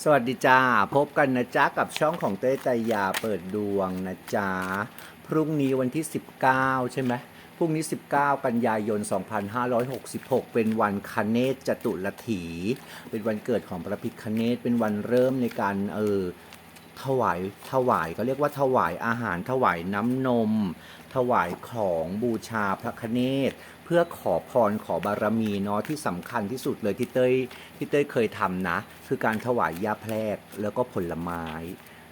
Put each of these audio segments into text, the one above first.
สวัสดีจ้า พบกันนะจ๊ะกับช่องของเต้ยใจยาเปิดดวงนะจ๊ะพรุ่งนี้วันที่ 19 ใช่ไหมพรุ่งนี้ 19 กันยายน 2566 เป็นวันคเนศจตุรถี เป็นวันเกิดของพระพิคเนศเป็นวันเริ่มในการเออถวายถวายเขาเรียกว่าถวายอาหารถวายน้ำนม ถวายของบูชาพระคเนศเพื่อขอพรขอบารมีเนาะที่สำคัญที่สุดเลยที่เต้ยที่เต้ยเคยทำนะ คือการถวายยาแพรกแล้วก็ผลไม้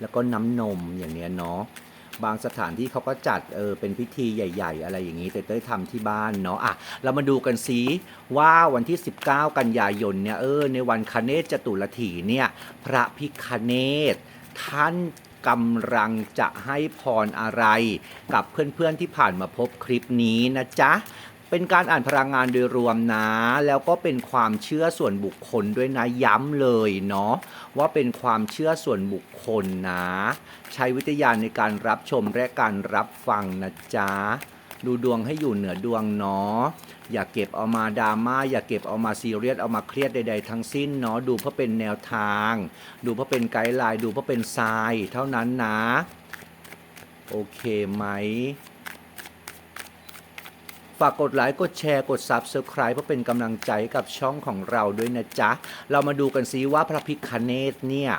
แล้วก็น้ำนมอย่างเนี้ยเนาะบางสถานที่เขาก็จัดเออเป็นพิธีใหญ่ ๆ อะไรอย่างนี้แต่เต้ยทำที่บ้านเนาะอะเรามาดูกันซิว่าวันที่ 19 กันยายนเนี่ยเออในวันคเนศจตุรถีเนี่ยพระพิคเนศท่านกำลังจะให้พรอะไร กับเพื่อนๆที่ผ่านมาพบคลิปนี้นะจ๊ะ เป็นการอ่านพลังงานโดยรวมนะ แล้วก็เป็นความเชื่อส่วนบุคคลด้วยนะย้ำเลยเนาะว่าเป็นความเชื่อส่วนบุคคลนะ ใช้วิทยาในการรับชมและการรับฟังนะจ๊ะดูดวงให้อยู่เหนือดวงเนาะอย่าเก็บเอามาดราม่าอย่าเก็บเอามาซีเรียสเอามาเครียดใด ๆ ทั้งสิ้นเนาะดูเพื่อเป็นแนวทาง ดูเพื่อเป็นไกด์ไลน์ดูเพื่อเป็นทรายเท่านั้นนะ โอเคไหม ฝากกดไลค์ กดแชร์ กด Subscribe เพื่อเป็นกำลังใจกับช่องของเราด้วยนะจ๊ะ เรามาดูกันซิว่าพระพิคเนตเนี่ย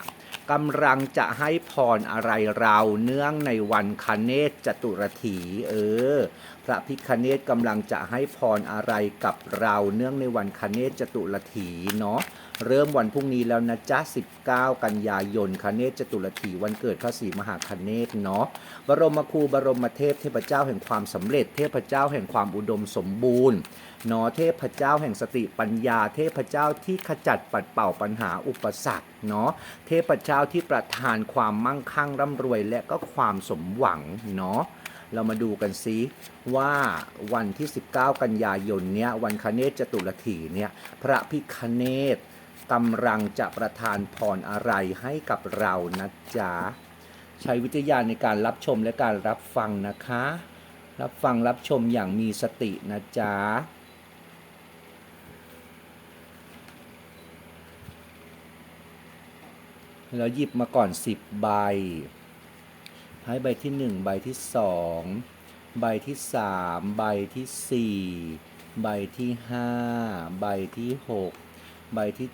กำลังจะให้พรอะไรเราเนื่องในวันคเนศจตุรถี เออ พระพิคเนตกำลังจะให้พรอะไรกับเราเนื่องในวันคเนศจตุรถีเนาะเริ่มวันพรุ่งนี้แล้วนะจ๊ะ 19 กันยายนคเนศจตุรถีวันเกิดพระศรีมหาคเนศเนาะบรมครูบรมเทพเทพเจ้าแห่งความสำเร็จเทพเจ้าแห่งความอุดมสมบูรณ์ เนาะเทพเจ้าแห่งสติปัญญา เทพเจ้าที่ขจัดปัดเป่าปัญหาอุปสรรคเนาะเทพเจ้าที่ประทานความมั่งคั่งร่ำรวยและก็ความสมหวังเนาะเรามาดูกันซิว่าวันที่ 19 กันยายนเนี้ยวันคเนศจตุรถีเนี่ยพระพิคเนศกำลังจะประทานพรอะไรให้กับเรานะจ๊ะใช้วิทยาในการรับชมและการรับฟังนะคะ รับฟังรับชมอย่างมีสตินะจ๊ะ แล้วหยิบมาก่อน 10 ใบให้ใบที่ 1 ใบที่ 2 ใบที่ 3 ใบที่ 4 ใบที่ 5 ใบที่ 6 ใบที่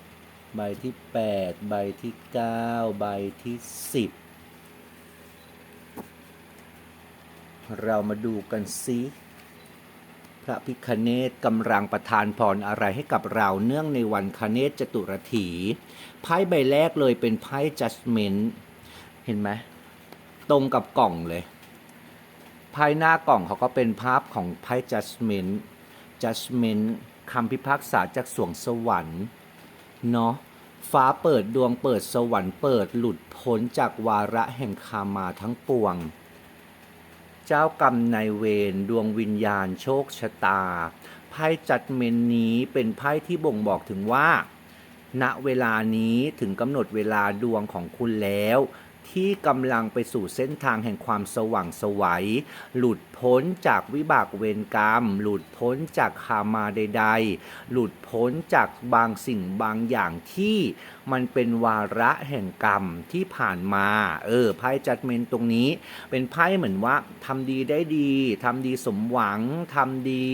7 ใบที่ 8 ใบที่ 9 ใบที่ 10 เรามาดูกันซิ พระพิคเนตกำลังประทานพรอะไรให้กับเราเนื่องในวันคเนศจตุรถีไพ่ใบแรกเลยเป็นไพ่ judgment เห็นไหมตรงกับกล่องเลยภายหน้ากล่องเขาก็เป็นภาพของไพ่ judgment judgment คำพิพากษาจากสวงสวรรค์เนาะฟ้าเปิดดวงเปิดสวรรค์เปิดหลุดพ้นจากวาระแห่งคามาทั้งปวง เจ้ากรรมนายเวรดวงวิญญาณโชคชะตา ไพ่จัดเมนนี้เป็นไพ่ที่บ่งบอกถึงว่า ณเวลานี้ถึงกำหนดเวลาดวงของคุณแล้ว ที่กำลังไปสู่เส้นทางแห่งความสว่างสวัย หลุดพ้นจากวิบากเวรกรรม หลุดพ้นจากคามาใดๆ หลุดพ้นจากบางสิ่งบางอย่างที่มันเป็นวาระแห่งกรรมที่ผ่านมา เออ ไพ่จัดเมนตรงนี้ เป็นไพ่เหมือนว่าทำดีได้ดี ทำดีสมหวัง ทำดี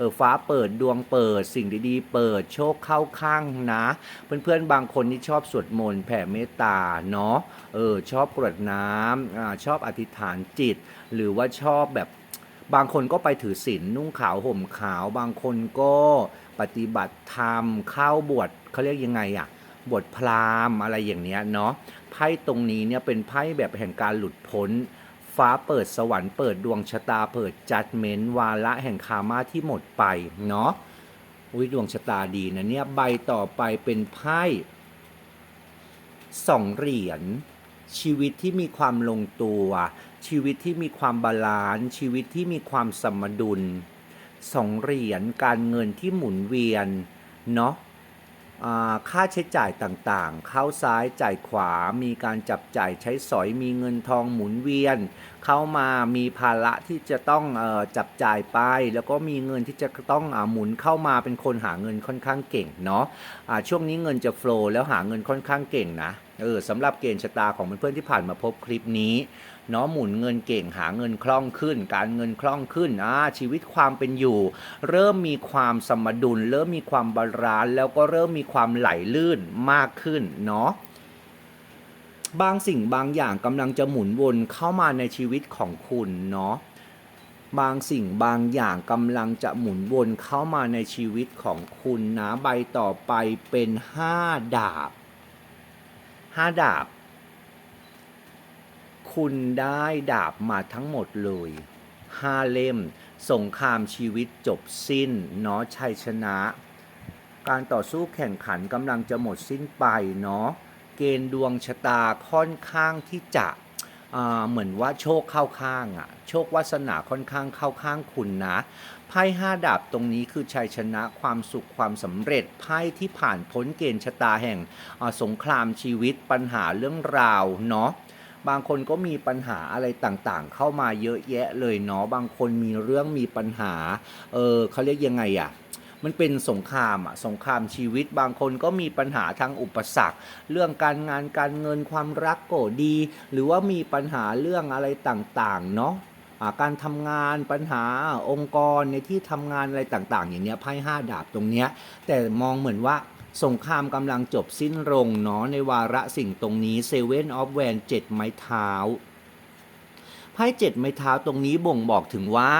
ออฟ้าเปิดดวงเปิด สิ่งดีๆ เปิดโชคเข้าข้างนะ เพื่อนๆบางคนที่ชอบสวดมนต์แผ่เมตตาเนาะเออชอบกรวดน้ำอาชอบอธิษฐานจิต หรือว่าชอบแบบบางคนก็ไปถือศีลนุ่งขาวห่มขาว บางคนก็ปฏิบัติธรรมเข้าบวชเขาเรียกยังไงอะบวชพราหมณ์อะไรอย่างเนี้ยเนาะไพ่ตรงนี้เนี่ยเป็นไพ่แบบแห่งการหลุดพ้น ฟ้าเปิดสวรรค์เปิดดวงชะตาเปิดจัดเมนวาระแห่งคามาที่หมดไปเนาะอุ้ยดวงชะตาดีนะเนี่ยใบต่อไปเป็นไพ่สองเหรียญชีวิตที่มีความลงตัว ชีวิตที่มีความบาลานซ์ชีวิตที่มีความสมดุลสองเหรียญการเงินที่หมุนเวียนเนาะ ค่าใช้จ่ายต่างๆ เข้าซ้ายจ่ายขวา มีการจับจ่ายใช้สอย มีเงินทองหมุนเวียน เข้ามามีภาระที่จะต้องอจับจ่ายไป แล้วก็มีเงินที่จะต้องอหมุนเข้ามาเป็นคนหาเงินค่อนข้างเก่งเนาะอ่าช่วงนี้เงินจะโฟล์แล้วหาเงินค่อนข้างเก่งนะ เออสำหรับเกณฑ์ชะตาของเพื่อนๆที่ผ่านมาพบคลิปนี้ เนาะหมุนเงินเก่งหาเงินคล่องขึ้น การเงินคล่องขึ้นอ่าชีวิตความเป็นอยู่ เริ่มมีความสมดุล เริ่มมีความบาลานซ์แล้วก็เริ่มมีความไหลลื่นมากขึ้นเนาะบางสิ่งบางอย่างกำลังจะหมุนวนเข้ามาในชีวิตของคุณเนาะบางสิ่งบางอย่างกำลังจะหมุนวนเข้ามาในชีวิตของคุณนะใบต่อไปเป็นห้าดาบห้าดาบ คุณได้ดาบมาทั้งหมดเลยห้าเล่ม สงครามชีวิตจบสิ้นเนาะชัยชนะ การต่อสู้แข่งขันกำลังจะหมดสิ้นไปเนาะเกณฑ์ดวงชะตาค่อนข้างที่จะเหมือนว่าโชคเข้าข้างอะโชควาสนาค่อนข้างเข้าข้างคุณนะไพ่ห้าดาบตรงนี้คือชัยชนะความสุขความสำเร็จไพ่ที่ผ่านพ้นเกณฑ์ชะตาแห่งสงครามชีวิตปัญหาเรื่องราวเนาะ บางคนก็มีปัญหาอะไรต่างๆ เข้ามาเยอะแยะเลยเนาะบางคนมีเรื่องมีปัญหา เออเขาเรียกยังไงอะ่ะมันเป็นสงครามอะสงครามชีวิตบางคนก็มีปัญหาทางอุปสรรค เรื่องการงานการเงินความรักก็ดี หรือว่ามีปัญหาเรื่องอะไรต่างๆ เนาะาการทำงานปัญหาองค์กรในที่ทำงานอะไรต่างๆ อย่างเนี้ยไพ่ห้าดาบตรงเนี้ยแต่มองเหมือนว่า สงครามกำลังจบสิ้นลงเนาะในวาระสิ่งตรงนี้เซเว่นออฟแวนเจ็ดไม้เท้าไพ่เจ็ดไม้เท้าตรงนี้บ่งบอกถึงว่า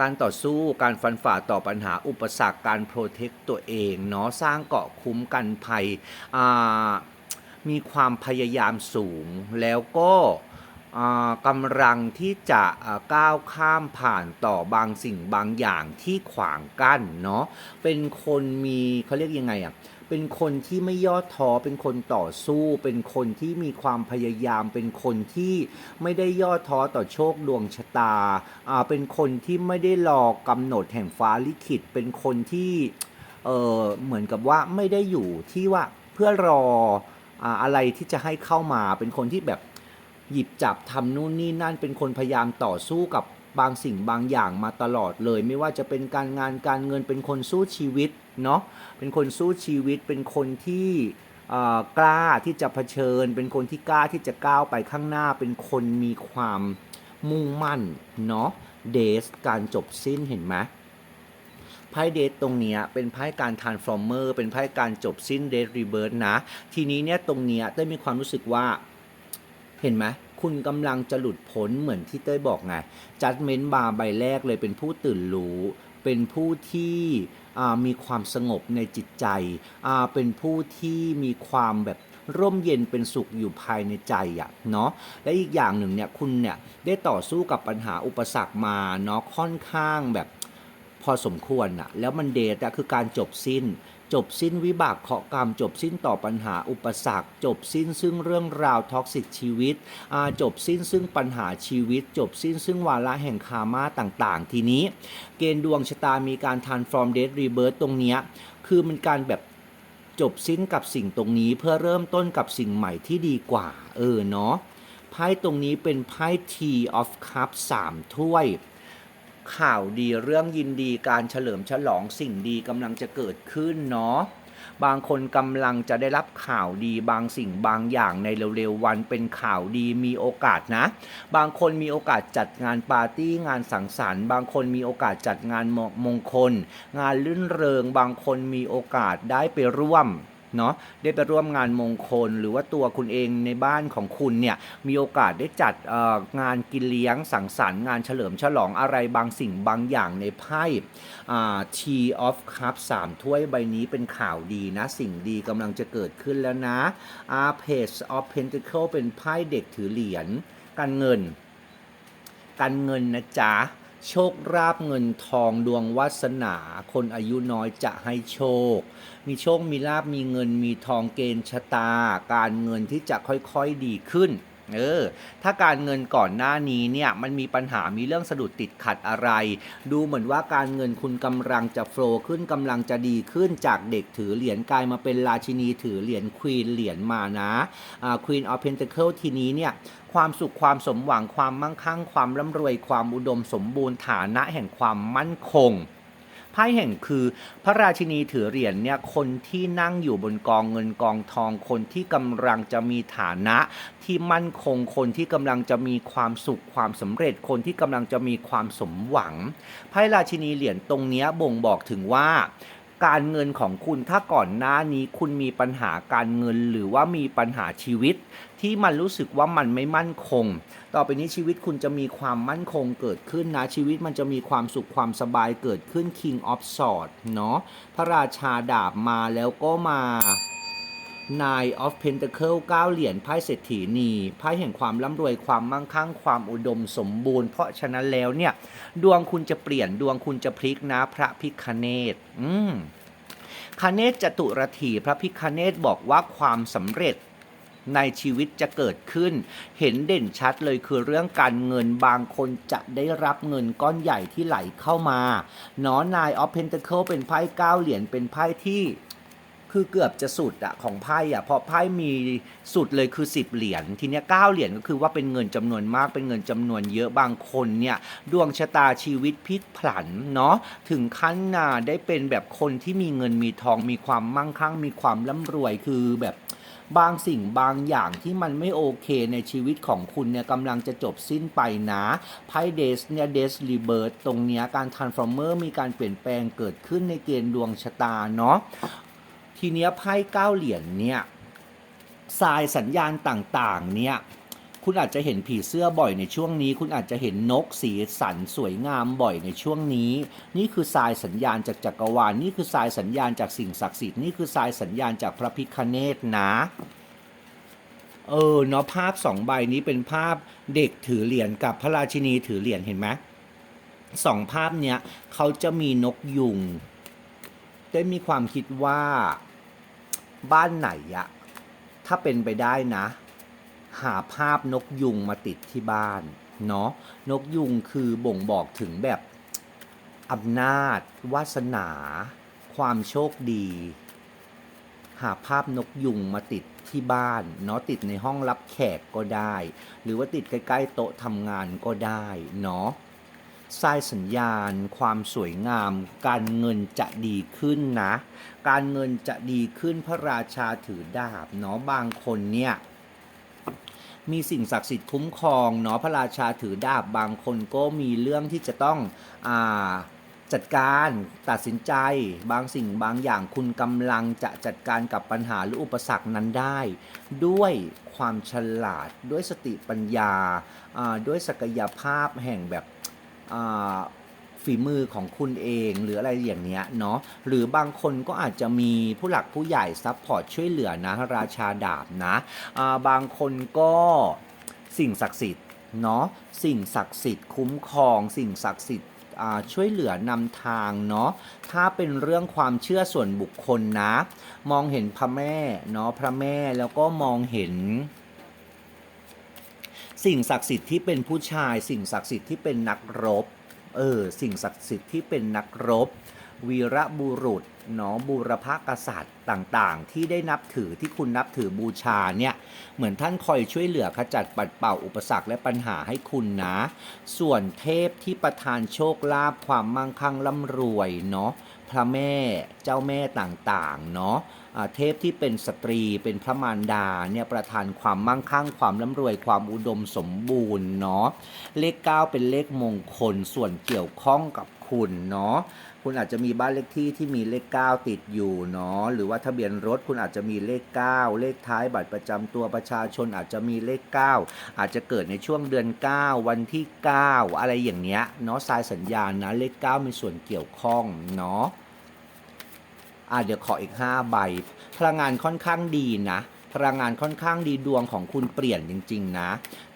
การต่อสู้การฟันฝ่าต่อปัญหาอุปสรรคการโปรเทคตัวเองเนาะสร้างเกาะคุ้มกันภัยมีความพยายามสูงแล้วก็ กำลังที่จะก้าวข้ามผ่านต่อบางสิ่งบางอย่างที่ขวางกั้นเนาะเป็นคนมีเขาเรียกยังไงอะเป็นคนที่ไม่ย่อท้อเป็นคนต่อสู้ เป็นคนที่มีความพยายาม เป็นคนที่ไม่ได้ย่อท้อต่อโชคดวงชะตาอ่าเป็นคนที่ไม่ได้รอกำหนดแห่งฟ้าลิขิต เป็นคนที่เออเหมือนกับว่าไม่ได้อยู่ที่ว่าเพื่อรออ่าอะไรที่จะให้เข้ามาเป็นคนที่แบบ หยิบจับทำนู่นนี่นั่นเป็นคนพยายามต่อสู้กับบางสิ่งบางอย่างมาตลอดเลย ไม่ว่าจะเป็นการงานการเงินเป็นคนสู้ชีวิตเนาะเป็นคนสู้ชีวิตเป็นคนที่กล้าที่จะเผชิญ เป็นคนที่กล้าที่จะก้าวไปข้างหน้า เป็นคนมีความมุ่งมั่นเนาะเดสการจบสิ้นเห็นไหมไพ่เดทตรงเนี้ยเป็นไพ่การทานฟอร์เมอร์เป็นไพ่การจบสิ้นเดทรีเบิร์ดนะ ทีนี้เนี่ยตรงเนี้ยเต้มีความรู้สึกว่า เห็นไหมคุณกำลังจะหลุดพ้นเหมือนที่เต้ยบอกไงจัดเมนต์บาร์ใบแรกเลยเป็นผู้ตื่นรู้ เป็นผู้ที่มีความสงบในจิตใจ เป็นผู้ที่มีความแบบร่มเย็นเป็นสุขอยู่ภายในใจอะ่ะเนาะและอีกอย่างหนึ่งเนี่ยคุณเนี่ยได้ต่อสู้กับปัญหาอุปสรรคมาเนาะค่อนข้างแบบพอสมควรอะแล้วมันเดทอะคือการจบสิ้น จบสิ้นวิบากเคาะกรรม จบสิ้นต่อปัญหาอุปสรรค จบสิ้นซึ่งเรื่องราวท็อกซิกชีวิต จบสิ้นซึ่งปัญหาชีวิต จบสิ้นซึ่งวาระแห่งคามาต่างๆ ทีนี้ เกณฑ์ดวงชะตามีการ transform death rebirth ตรงเนี้ยคือมันการแบบจบสิ้นกับสิ่งตรงนี้เพื่อเริ่มต้นกับสิ่งใหม่ที่ดีกว่า เออเนาะไพ่ตรงนี้เป็นไพ่ T of Cups สามถ้วย ข่าวดีเรื่องยินดีการเฉลิมฉลองสิ่งดีกำลังจะเกิดขึ้นเนาะบางคนกำลังจะได้รับข่าวดีบางสิ่งบางอย่างในเร็วๆวันเป็นข่าวดีมีโอกาสนะ บางคนมีโอกาสจัดงานปาร์ตี้งานสังสรรค์ บางคนมีโอกาสจัดงานมมงคล งานลื่นเริง บางคนมีโอกาสได้ไปร่วม เนาะได้ไปร่วมงานมงคล หรือว่าตัวคุณเองในบ้านของคุณเนี่ยมีโอกาสได้จัดงานกินเลี้ยงสังสรรค์งานเฉลิมฉลองอะไรบางสิ่งบางอย่างในไพ่ Tea of Cups สามถ้วยใบนี้เป็นข่าวดีนะ สิ่งดีกำลังจะเกิดขึ้นแล้วนะอ่า Page of Pentacle เป็นไพ่เด็กถือเหรียญการเงิน การเงินนะจ๊ะ โชคราบเงินทองดวงวาสนา คนอายุน้อยจะให้โชค มีโชคมีลาบมีเงินมีทองเกณฑ์ชะตา การเงินที่จะค่อยๆดีขึ้น เออถ้าการเงินก่อนหน้านี้เนี่ยมันมีปัญหามีเรื่องสะดุดติดขัดอะไร ดูเหมือนว่าการเงินคุณกำลังจะโฟล์ขึ้นกำลังจะดีขึ้นจากเด็กถือเหรียญกลายมาเป็นราชินีถือเหรียญควีนเหรียญมานะอ่า Queen of Pentacle ทีนี้เนี่ยความสุขความสมหวังความมั่งคั่ง ความร่ำรวยความอุดมสมบูรณ์ฐานะแห่งความมั่นคง ไพ่แห่งคือพระราชินีถือเหรียญเนี่ยคนที่นั่งอยู่บนกองเงินกองทอง คนที่กำลังจะมีฐานะที่มั่นคงคนที่กำลังจะมีความสุขความสำเร็จ คนที่กำลังจะมีความสมหวังไพ่ราชินีเหรียญตรงนี้บ่งบอกถึงว่า การเงินของคุณถ้าก่อนหน้านี้คุณมีปัญหาการเงินหรือว่ามีปัญหาชีวิต ที่มันรู้สึกว่ามันไม่มั่นคง ต่อไปนี้ชีวิตคุณจะมีความมั่นคงเกิดขึ้นนะ ชีวิตมันจะมีความสุขความสบายเกิดขึ้น King of Swords เนาะพระราชาดาบมาแล้วก็มา Nine of Pentacle 9เหรียญไพ่เศรษฐีนีไพ่แห่งความร่ำรวยความมั่งคั่งความอุดมสมบูรณ์ เพราะฉะนั้นแล้วเนี่ยดวงคุณจะเปลี่ยนดวงคุณจะพลิกนะพระพิคเนตอืมคเนศจตุรถีพระพิคเนศบอกว่าความสำเร็จในชีวิตจะเกิดขึ้น เห็นเด่นชัดเลยคือเรื่องการเงินบางคนจะได้รับเงินก้อนใหญ่ที่ไหลเข้ามาเนาะนายออฟเพนเทเคิลเป็นไพ่เก้าเหรียญเป็นไพ่ที่ คือเกือบจะสุดอะของไพ่อะเพราะไพ่มีสุดเลยคือ 10 เหรียญทีเนี้ยเก้าเหรียญก็คือว่าเป็นเงินจำนวนมากเป็นเงินจำนวนเยอะบางคนเนี่ยดวงชะตาชีวิตพลิกผันเนาะถึงขั้นนาได้เป็นแบบคนที่มีเงินมีทองมีความมั่งคั่ง มีความร่ำรวยคือแบบบางสิ่งบางอย่างที่มันไม่โอเคในชีวิตของคุณเนี่ยกำลังจะจบสิ้นไปนะไพ่เดสเนี่ยเดสรีเบิร์ตตรงเนี้ยการทรานส์ฟอร์เมอร์มีการเปลี่ยนแปลงเกิดขึ้นในเกณฑ์ดวงชะตาเนาะ ทีเนี้ยไพ่เก้าเหรียญเนี่ยทรายสัญญาณต่างๆ เนี่ย คุณอาจจะเห็นผีเสื้อบ่อยในช่วงนี้ คุณอาจจะเห็นนกสีสันสวยงามบ่อยในช่วงนี้ นี่คือทรายสัญญาณจากจักรวาล นี่คือทรายสัญญาณจากสิ่งศักดิ์สิทธิ์ นี่คือทรายสัญญาณจากพระพิคเนตนะ เออ เนาะภาพสองใบนี้เป็นภาพเด็กถือเหรียญกับพระราชินีถือเหรียญเห็นไหมสองภาพเนี้ยเขาจะมีนกยุง ได้มีความคิดว่า บ้านไหนอะถ้าเป็นไปได้นะ หาภาพนกยุงมาติดที่บ้าน เนาะนกยุงคือบ่งบอกถึงแบบอำนาจ วาสนา ความโชคดี หาภาพนกยุงมาติดที่บ้าน เนาะติดในห้องรับแขกก็ได้ หรือว่าติดใกล้ๆโต๊ะทำงานก็ได้ เนาะ ทรายสัญญาณ ความสวยงาม การเงินจะดีขึ้นนะ การเงินจะดีขึ้นพระราชาถือดาบเนาะบางคนเนี่ยมีสิ่งศักดิ์สิทธิ์คุ้มครองเนาะพระราชาถือดาบบางคนก็มีเรื่องที่จะต้องอาจัดการตัดสินใจบางสิ่งบางอย่างคุณกำลังจะจัดการกับปัญหาหรืออุปสรรคนั้นได้ ด้วยความฉลาดด้วยสติปัญญาด้วยศักยภาพแห่งแบบ ฝีมือของคุณเองหรืออะไรอย่างเนี้ยเนาะหรือบางคนก็อาจจะมีผู้หลักผู้ใหญ่ซัพพอร์ตช่วยเหลือนะราชาดาบนะาบางคนก็สิ่งศักดิ์สิทธิ์เนาะสิ่งศักดิ์สิทธิ์คุ้มครอง สิ่งศักดิ์สิทธิ์ช่วยเหลือนำทางเนาะถ้าเป็นเรื่องความเชื่อส่วนบุคคลนะ มองเห็นพระแม่เนาะพระแม่แล้วก็มองเห็น สิ่งศักดิ์สิทธิ์ที่เป็นผู้ชาย สิ่งศักดิ์สิทธิ์ที่เป็นนักรบ เออ สิ่งศักดิ์สิทธิ์ที่เป็นนักรบ วีระบุรุษเนาะบูรพกษัตริย์ต่างๆ ที่ได้นับถือที่คุณนับถือบูชาเนี่ย เหมือนท่านคอยช่วยเหลือขจัดปัดเป่าอุปสรรคและปัญหาให้คุณนะ ส่วนเทพที่ประทานโชคลาภความมั่งคั่งร่ำรวยเนาะพระแม่เจ้าแม่ต่างๆ เนาะ เทพที่เป็นสตรีเป็นพระมารดาเนี่ยประทานความมั่งคั่งความร่ำรวยความอุดมสมบูรณ์เนาะเลข 9 เป็นเลขมงคลส่วนเกี่ยวข้องกับคุณเนาะคุณอาจจะมีบ้านเลขที่ที่มีเลข 9 ติดอยู่เนาะหรือว่าทะเบียนรถคุณอาจจะมีเลข 9 เลขท้ายบัตรประจำตัวประชาชนอาจจะมีเลข 9 อาจจะเกิดในช่วงเดือน 9 วันที่ 9 อะไรอย่างเงี้ยเนาะสายสัญญาณนะเลข 9 มีส่วนเกี่ยวข้องเนาะ อะเดี๋ยวขออีก 5 ใบ พลังงานค่อนข้างดีนะ พลังงานค่อนข้างดีดวงของคุณเปลี่ยนจริง ๆ นะ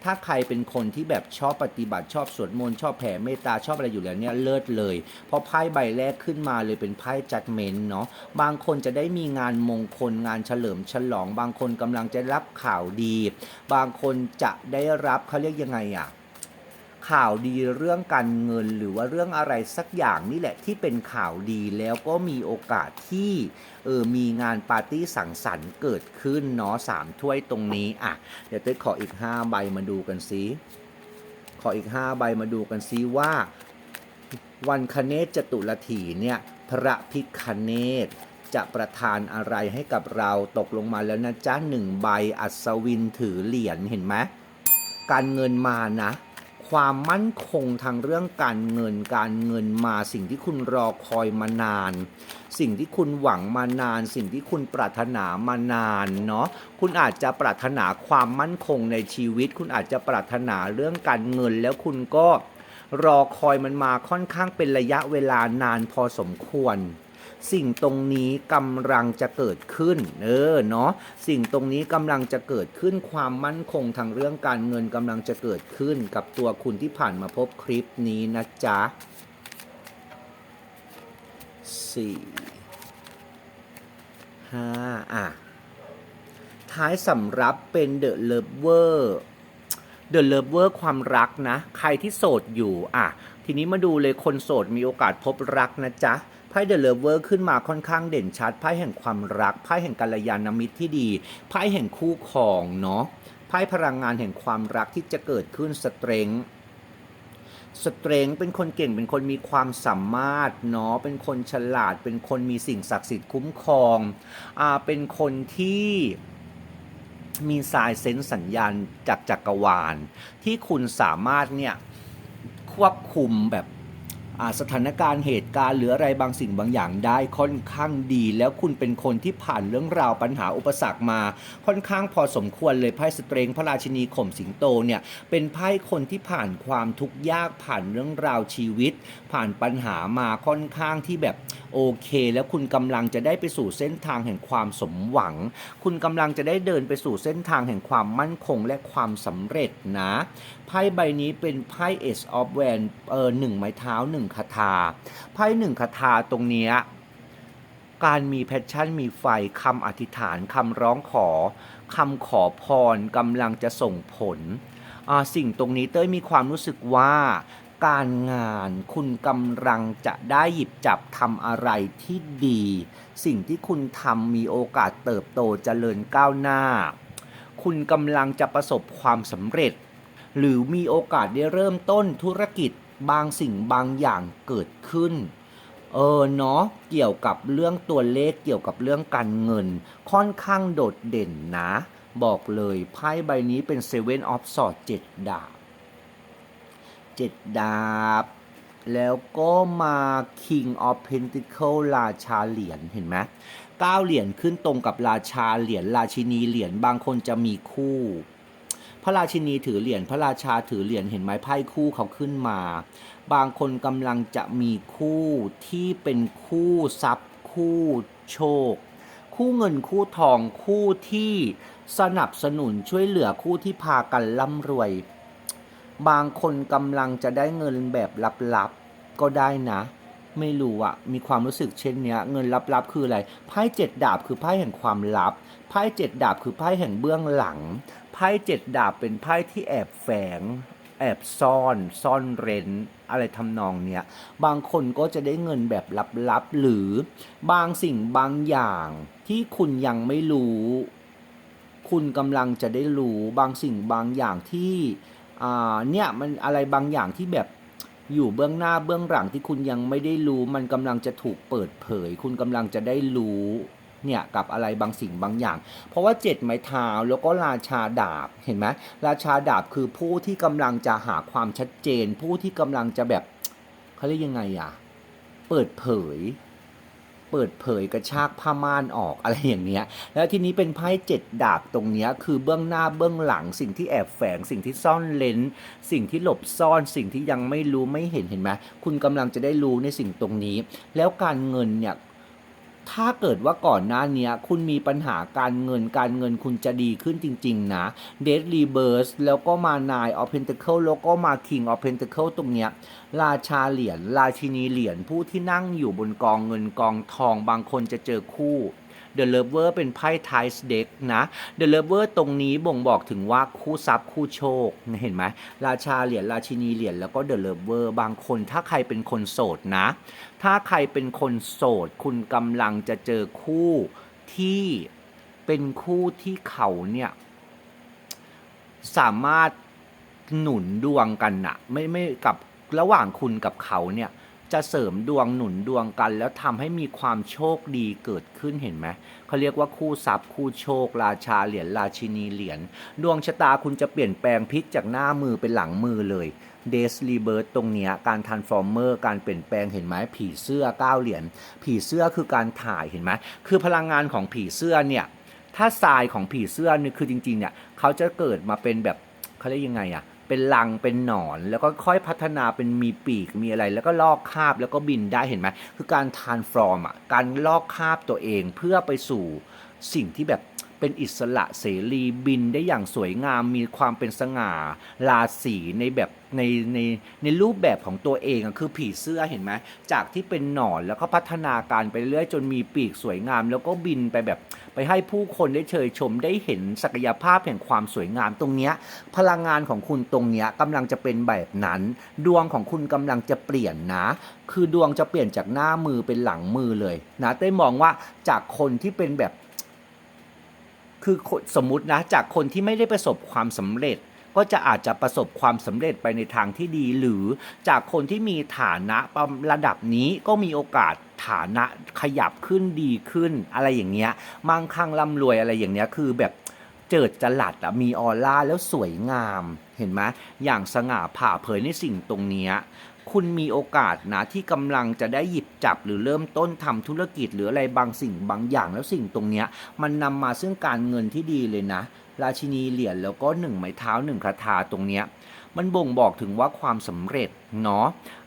ถ้าใครเป็นคนที่แบบชอบปฏิบัติชอบสวดมนต์ชอบแผ่เมตตาชอบอะไรอยู่แล้วเนี่ยเลิศเลย เพราะไพ่ใบแรกขึ้นมาเลยเป็นไพ่จัดเมนเนาะ บางคนจะได้มีงานมงคลงานเฉลิมฉลอง บางคนกำลังจะรับข่าวดี บางคนจะได้รับเขาเรียกยังไงอะ ข่าวดีเรื่องการเงินหรือว่าเรื่องอะไรสักอย่างนี่แหละที่เป็นข่าวดีแล้วก็มีโอกาสที่เออมีงานปาร์ตี้สังสรรค์เกิดขึ้นเนาะสามถ้วยตรงนี้อะเดี๋ยวเต้ขออีก 5 ใบมาดูกันซิขออีก 5 ใบมาดูกันซิว่า วันคเนศจตุรถีเนี่ยพระพิคเนศจะประทานอะไรให้กับเราตกลงมาแล้วนะจ๊ะหนึ่งใบอัศวินถือเหรียญเห็นไหมการเงินมานะ ความมั่นคงทางเรื่องการเงินการเงินมาสิ่งที่คุณรอคอยมานาน สิ่งที่คุณหวังมานาน สิ่งที่คุณปรารถนามานานเนาะคุณอาจจะปรารถนาความมั่นคงในชีวิต คุณอาจจะปรารถนาเรื่องการเงินแล้วคุณก็รอคอยมันมาค่อนข้างเป็นระยะเวลานานพอสมควร สิ่งตรงนี้กำลังจะเกิดขึ้นเออเนาะสิ่งตรงนี้กำลังจะเกิดขึ้นความมั่นคงทางเรื่องการเงินกำลังจะเกิดขึ้นกับตัวคุณที่ผ่านมาพบคลิปนี้นะจ๊ะสี่ห้าอะท้ายสำรับเป็นเดอะเลิฟเวอร์เดอะเลิฟเวอร์ความรักนะ ใครที่โสดอยู่อะทีนี้มาดูเลยคนโสดมีโอกาสพบรักนะจ๊ะ ไพ่เดอะเลเวอร์ขึ้นมาค่อนข้างเด่นชัดไพ่แห่งความรักไพ่แห่งกัลยาณมิตรที่ดีไพ่แห่งคู่ครองเนาะไพ่พลังงานแห่งความรักที่จะเกิดขึ้นสเตรงสเตรงเป็นคนเก่งเป็นคนมีความสามารถเนาะเป็นคนฉลาด เป็นคนมีสิ่งศักดิ์สิทธิ์คุ้มครองอ่าเป็นคนที่มีสายเซนส์สัญญาณจากจักรวาล ที่คุณสามารถเนี่ยควบคุมแบบ สถานการณ์เหตุการณ์หรืออะไรบางสิ่งบางอย่างได้ค่อนข้างดี แล้วคุณเป็นคนที่ผ่านเรื่องราวปัญหาอุปสรรคมา ค่อนข้างพอสมควรเลยไพ่สเตรงพระราชินีข่มสิงโตเนี่ยเป็นไพ่คนที่ผ่านความทุกข์ยากผ่านเรื่องราวชีวิต ผ่านปัญหามาค่อนข้างที่แบบโอเค แล้วคุณกำลังจะได้ไปสู่เส้นทางแห่งความสมหวัง คุณกำลังจะได้เดินไปสู่เส้นทางแห่งความมั่นคงและความสำเร็จนะไพ่ใบนี้เป็นไพ่ Ace of w a n เออหนึ่งไม้เท้าหนึ่งงคาถาไพ่หนึ่งคาถาตรงเนี้ยการมีแพชชั่นมีไฟคำอธิษฐานคำร้องขอคำขอพรกำลังจะส่งผล สิ่งตรงนี้เต้ยมีความรู้สึกว่า การงานคุณกำลังจะได้หยิบจับทำอะไรที่ดี สิ่งที่คุณทำมีโอกาสเติบโตเจริญก้าวหน้า คุณกำลังจะประสบความสำเร็จ หรือมีโอกาสได้เริ่มต้นธุรกิจ บางสิ่งบางอย่างเกิดขึ้น เออเนาะเกี่ยวกับเรื่องตัวเลขเกี่ยวกับเรื่องการเงิน ค่อนข้างโดดเด่นนะ บอกเลยไพ่ใบนี้เป็นเซเว่นออฟสอดเจ็ดดาบเจ็ดดาบ แล้วก็มา King of Pentacle ราชาเหรียญเห็นไหมเก้าเหรียญขึ้นตรงกับราชาเหรียญราชินีเหรียญบางคนจะมีคู่ พระราชินีถือเหรียญพระราชาถือเหรียญเห็นไหมไพ่คู่เขาขึ้นมา บางคนกำลังจะมีคู่ที่เป็นคู่ทรัพย์ คู่โชค คู่เงินคู่ทองคู่ที่สนับสนุนช่วยเหลือคู่ที่พากันร่ำรวย บางคนกำลังจะได้เงินแบบลับๆก็ได้นะ ไม่รู้อะมีความรู้สึกเช่นเนี้ย เงินลับๆคืออะไรไพ่เจ็ดดาบคือไพ่แห่งความลับไพ่เจ็ดดาบคือไพ่แห่งเบื้องหลังไพ่เจ็ดดาบเป็นไพ่ที่แอบแฝง แอบซ่อน ซ่อนเร้นอะไรทำนองเนี้ยบางคนก็จะได้เงินแบบลับๆหรือบางสิ่งบางอย่างที่คุณยังไม่รู้ คุณกำลังจะได้รู้บางสิ่งบางอย่างที่อ่าเนี่ยมันอะไรบางอย่างที่แบบ อยู่เบื้องหน้าเบื้องหลังที่คุณยังไม่ได้รู้ มันกำลังจะถูกเปิดเผย คุณกำลังจะได้รู้เนี่ยกับอะไรบางสิ่งบางอย่าง เพราะว่าเจ็ดไม้เท้าแล้วก็ราชาดาบเห็นไหมราชาดาบคือผู้ที่กำลังจะหาความชัดเจน ผู้ที่กำลังจะแบบเขาเรียกยังไงอะเปิดเผย เปิดเผยกระชากผ้าม่านออกอะไรอย่างเงี้ย แล้วทีนี้เป็นไพ่เจ็ดดาบตรงเนี้ยคือเบื้องหน้าเบื้องหลัง สิ่งที่แอบแฝง สิ่งที่ซ่อนเลนสิ่งที่หลบซ่อน สิ่งที่ยังไม่รู้ไม่เห็นเห็นไหมคุณกำลังจะได้รู้ในสิ่งตรงนี้ แล้วการเงินเนี่ย ถ้าเกิดว่าก่อนหน้านี้คุณมีปัญหาการเงินการเงินคุณจะดีขึ้นจริง ๆ นะเด d รีเบิร์สแล้วก็มานายออฟเพนเ c เคิลแล้วก็มาคิงออฟเพนเ c เคิลตรงเนี้ยราชาเหรียญราชินีเหรียญผู้ที่นั่งอยู่บนกองเงินกองทองบางคนจะเจอคู่ The Lover เป็นไพ่ไทส์เด็กนะ The Lover ตรงนี้บ่งบอกถึงว่าคู่ทรัพย์คู่โชคเห็นไหมราชาเหรียญราชินีเหรียญแล้วก็ The Lover บางคนถ้าใครเป็นคนโสดนะ ถ้าใครเป็นคนโสด คุณกำลังจะเจอคู่ที่เป็นคู่ที่เขาเนี่ย สามารถหนุนดวงกันนะไม่ไม่กับระหว่างคุณกับเขาเนี่ย จะเสริมดวงหนุนดวงกัน แล้วทำให้มีความโชคดีเกิดขึ้นเห็นไหมเขาเรียกว่าคู่ทรัพย์คู่โชค ราชาเหรียญราชินีเหรียญดวงชะตาคุณจะเปลี่ยนแปลงพลิกจากหน้ามือเป็นหลังมือเลยเดสรีเบิร์ตตรงเนี้ยการทันฟอร์เมอร์การเปลี่ยนแปลงเห็นไหมผีเสื้อก้าเหรียญผีเสื้อคือการถ่ายเห็นไหมคือพลังงานของผีเสื้อเนี่ยถ้าทรายของผีเสื้อนี่คือจริงๆเนี่ยเขาจะเกิดมาเป็นแบบเขาเรียกยังไงอะ เป็นรังเป็นหนอน แล้วก็ค่อยพัฒนาเป็นมีปีกมีอะไร แล้วก็ลอกคาบแล้วก็บินได้เห็นไหมคือการทานฟอร์มอะการลอกคาบตัวเองเพื่อไปสู่สิ่งที่แบบเป็นอิสระเสรีบินได้อย่างสวยงามมีความเป็นสง่าราศีในแบบในในในรูปแบบของตัวเองอะคือผีเสื้อเห็นไหมจากที่เป็นหนอนแล้วก็พัฒนาการไปเรื่อยจนมีปีกสวยงาม แล้วก็บินไปแบบ ไปให้ผู้คนได้เชยชมได้เห็นศักยภาพแห่งความสวยงามตรงเนี้ยพลังงานของคุณตรงเนี้ยกำลังจะเป็นแบบนั้น ดวงของคุณกำลังจะเปลี่ยนนะ คือดวงจะเปลี่ยนจากหน้ามือเป็นหลังมือเลยนะเต้มองว่าจากคนที่เป็นแบบ คือสมมตินะ จากคนที่ไม่ได้ประสบความสำเร็จ ก็จะอาจจะประสบความสำเร็จไปในทางที่ดี หรือจากคนที่มีฐานะระดับนี้ก็มีโอกาสฐานะขยับขึ้นดีขึ้น อะไรอย่างเงี้ยมั่งคั่งร่ำรวยอะไรอย่างเนี้ยคือแบบเจิดจรัสอะมีออร่าแล้วสวยงามเห็นไหมอย่างสง่าผ่าเผยในสิ่งตรงเนี้ยคุณมีโอกาสนะที่กำลังจะได้หยิบจับหรือเริ่มต้นทำธุรกิจหรืออะไรบางสิ่งบางอย่างแล้วสิ่งตรงเนี้ยมันนำมาซึ่งการเงินที่ดีเลยนะ ราชินีเหรียญแล้วก็หนึ่งไม้เท้าหนึ่งคาถาตรงเนี้ยมันบ่งบอกถึงว่าความสำเร็จเนาะ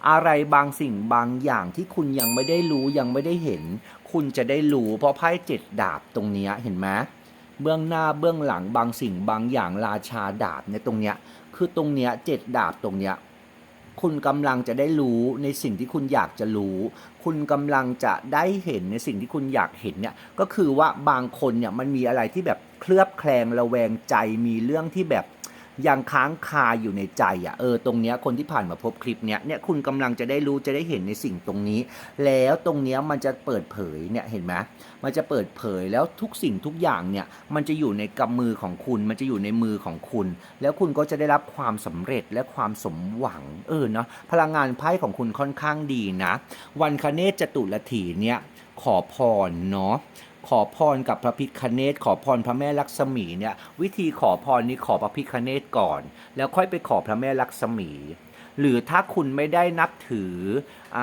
อะไรบางสิ่งบางอย่างที่คุณยังไม่ได้รู้ยังไม่ได้เห็น คุณจะได้รู้เพราะไพ่เจ็ดดาบตรงเนี้ยเห็นไหมเบื้องหน้าเบื้องหลังบางสิ่งบางอย่างราชาดาบในตรงเนี้ยคือตรงเนี้ยเจ็ดดาบตรงเนี้ย คุณกำลังจะได้รู้ในสิ่งที่คุณอยากจะรู้ คุณกำลังจะได้เห็นในสิ่งที่คุณอยากเห็นเนี่ยก็คือว่าบางคนเนี่ยมันมีอะไรที่แบบเคลือบแคลงระแวงใจมีเรื่องที่แบบ ยังค้างคาอยู่ในใจอะ่ะเออตรงเนี้ยคนที่ผ่านมาพบคลิปเนี้ยเนี่ยคุณกำลังจะได้รู้จะได้เห็นในสิ่งตรงนี้ แล้วตรงเนี้ยมันจะเปิดเผยเนี่ยเห็นไหมมันจะเปิดเผยแล้วทุกสิ่งทุกอย่างเนี่ยมันจะอยู่ในกำมือของคุณ มันจะอยู่ในมือของคุณ แล้วคุณก็จะได้รับความสำเร็จและความสมหวังเออเนาะพลังงานไพ่ของคุณค่อนข้างดีนะ วันคเนศจตุรถีเนี่ยขอพรเนาะ ขอพรกับพระพิคเนตขอพรพระแม่ลักษมีเนี่ยวิธีขอพรนี้ขอพระพิคเนตก่อน แล้วค่อยไปขอพระแม่ลักษมี หรือถ้าคุณไม่ได้นับถืออ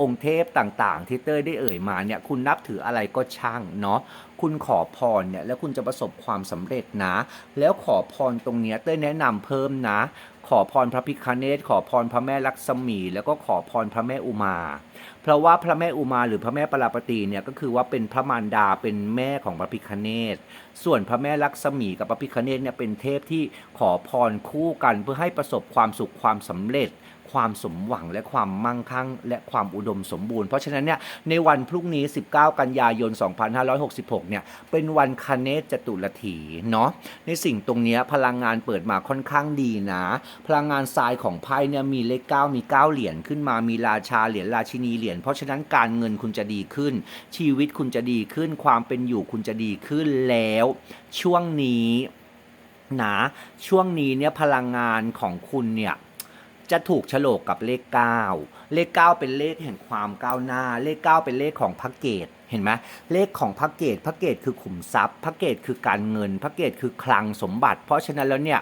องค์เทพต่างๆ ที่เต้ยได้เอ่ยมาเนี่ยคุณนับถืออะไรก็ช่างเนาะคุณขอพรเนี่ยแล้วคุณจะประสบความสำเร็จนะ แล้วขอพรตรงเนี้ยเต้ยแนะนำเพิ่มนะ ขอพรพระพิคเนตขอพรพระแม่ลักษมี แล้วก็ขอพรพระแม่อุมา ราะว่าพระแม่อุมาหรือพระแม่ปราปตีเนี่ยก็คือว่าเป็นพระมารดาเป็นแม่ของพระพิคเนต ส่วนพระแม่ลักษมีกับพระพิคเนตเนี่ยเป็นเทพที่ขอพรคู่กันเพื่อให้ประสบความสุขความสำเร็จ ความสมหวังและความมั่งคั่ง และความอุดมสมบูรณ์ เพราะฉะนั้นเนี่ยในวันพรุ่งนี้ 19 กันยายน 2566 เนี่ยเป็นวันคเนศจตุรถีเนาะในสิ่งตรงนี้พลังงานเปิดมาค่อนข้างดีนะ พลังงานทรายของไพ่เนี่ยมีเลข 9 มี 9 เหรียญขึ้นมามีราชาเหรียญราชินีเหรียญเพราะฉะนั้นการเงินคุณจะดีขึ้น ชีวิตคุณจะดีขึ้น ความเป็นอยู่คุณจะดีขึ้นแล้วช่วงนี้นะช่วงนี้เนี่ยพลังงานของคุณเนี่ยจะถูกโฉลกกับเลข 9 เลข 9 เป็นเลขแห่งความก้าวหน้า เลข 9 เป็นเลขของพระเกตเห็นไหมเลขของพระเกตพระเกตคือขุมทรัพย์ พระเกตคือการเงิน พระเกตคือคลังสมบัติ เพราะฉะนั้นแล้วเนี่ย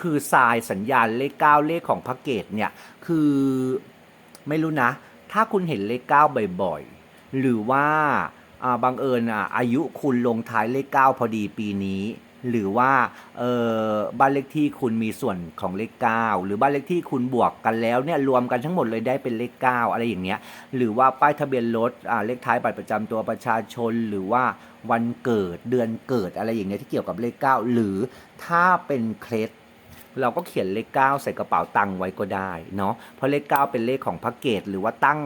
คือทรายสัญญาณเลข 9 เลขของพระเกตเนี่ยคือไม่รู้นะ ถ้าคุณเห็นเลข 9 บ่อยๆ หรือว่า บังเอิญอะอายุคุณลงท้ายเลข 9 พอดีปีนี้ หรือว่าเออบ้านเลขที่คุณมีส่วนของเลข 9 หรือบ้านเลขที่คุณบวกกันแล้วเนี่ยรวมกันทั้งหมดเลยได้เป็นเลข 9 อะไรอย่างเงี้ยหรือว่าป้ายทะเบียนรถอ่าเลขท้ายบัตรประจำตัวประชาชน หรือว่าวันเกิดเดือนเกิดอะไรอย่างเงี้ยที่เกี่ยวกับเลข 9 หรือถ้าเป็นเคล็ดเราก็เขียนเลข 9 ใส่กระเป๋าตังค์ไว้ก็ได้เนาะเพราะเลข 9 เป็นเลขของพระเกตหรือว่าตั้ง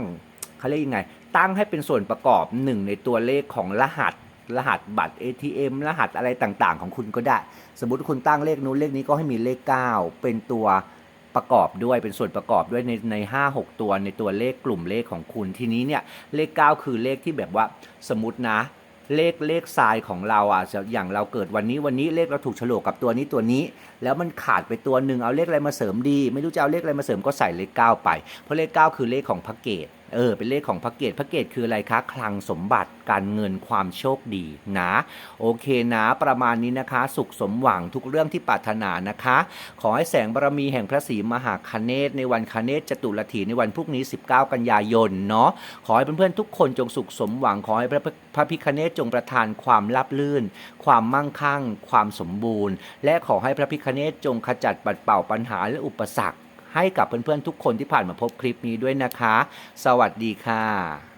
เขาเรียกยังไง ตั้งให้เป็นส่วนประกอบหนึ่งในตัวเลขของรหัส รหัสบัตร ATM รหัสอะไรต่างๆ ของคุณก็ได้ สมมติคุณตั้งเลขนู้นเลขนี้ก็ให้มีเลข 9 เป็นตัวประกอบด้วยเป็นส่วนประกอบด้วยในในห้าหกตัวในตัวเลขกลุ่มเลขของคุณทีนี้เนี่ยเลข 9 คือเลขที่แบบว่าสมมตินะ เลขเลขทรายของเราอะอย่างเราเกิดวันนี้วันนี้เลขเราถูกโฉลกกับตัวนี้ตัวนี้ แล้วมันขาดไปตัวหนึ่งเอาเลขอะไรมาเสริมดี ไม่รู้จะเอาเลขอะไรมาเสริมก็ใส่เลข 9 ไป เพราะเลข 9 คือเลขของพระเกต เออเป็นเลขของพระเกตพระเกตคืออะไรคะคลังสมบัติการเงินความโชคดีนะโอเคนะประมาณนี้นะคะ สุขสมหวังทุกเรื่องที่ปรารถนานะคะ ขอให้แสงบารมีแห่งพระศรีมหาคเนศในวันคเนศจตุรถีในวันพรุ่งนี้ 19 กันยายนเนาะขอให้เพื่อนๆทุกคนจงสุขสมหวังขอให้พระพระพิคเนศจงประทานความราบลื่น ความมั่งคั่ง ความสมบูรณ์ และขอให้พระพิคเนศจงขจัดปัดเป่าปัญหาและอุปสรรค ให้กับเพื่อนๆทุกคนที่ผ่านมาพบคลิปนี้ด้วยนะคะ สวัสดีค่ะ